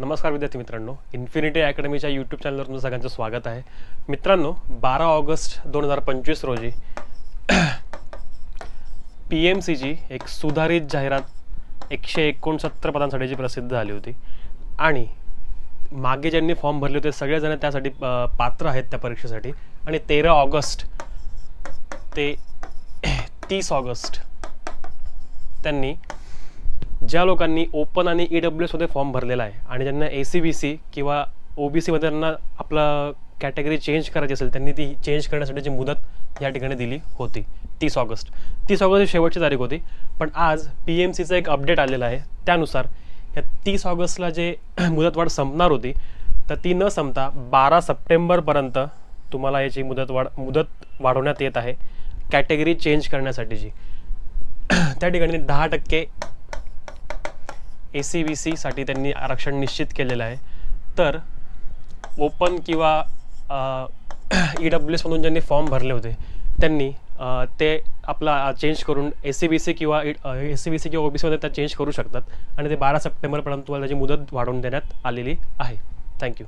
नमस्कार विद्यार्थी मित्रांनो इन्फिनिटी अकॅडमीच्या यूट्यूब चॅनलवर तुमचं सगळ्यांचं स्वागत आहे. मित्रांनो बारा ऑगस्ट दोन हजार पंचवीस रोजी पी एम सीची एक सुधारित जाहिरात एकशे एकोणसत्तर पदांसाठीची प्रसिद्ध झाली होती. आणि मागे ज्यांनी फॉर्म भरले होते सगळेजण त्यासाठी पात्र आहेत त्या परीक्षेसाठी. आणि तेरा ऑगस्ट ते तीस ऑगस्ट त्यांनी ज्या लोकांनी ओपन आणि ई डब्ल्यू एसमध्ये फॉर्म भरलेला आहे आणि ज्यांना ए सी बी सी किंवा ओ बी सीमध्ये त्यांना आपलं कॅटेगरी चेंज करायची असेल त्यांनी ती चेंज करण्यासाठीची मुदत या ठिकाणी दिली होती तीस ऑगस्ट. तीस ऑगस्ट ही शेवटची तारीख होती पण आज पी एम सीचं एक अपडेट आलेलं आहे. त्यानुसार या तीस ऑगस्टला जे मुदतवाढ संपणार होती तर ती न संपता बारा सप्टेंबरपर्यंत तुम्हाला याची मुदतवाढ मुदत वाढवण्यात येत आहे कॅटेगरी चेंज करण्यासाठीची. त्या ठिकाणी दहा टक्के ए सी बी सीसाठी त्यांनी आरक्षण निश्चित केलेलं आहे. तर ओपन किंवा ई डब्ल्यू एसमधून ज्यांनी फॉर्म भरले होते त्यांनी ते आपला चेंज करून ए सी बी सी किंवा ए सी बी सी किंवा ओ बी सीमध्ये त्या चेंज करू शकतात. आणि ते बारा सप्टेंबरपर्यंत तुम्हाला त्याची मुदत वाढवून देण्यात आलेली आहे. थँक्यू.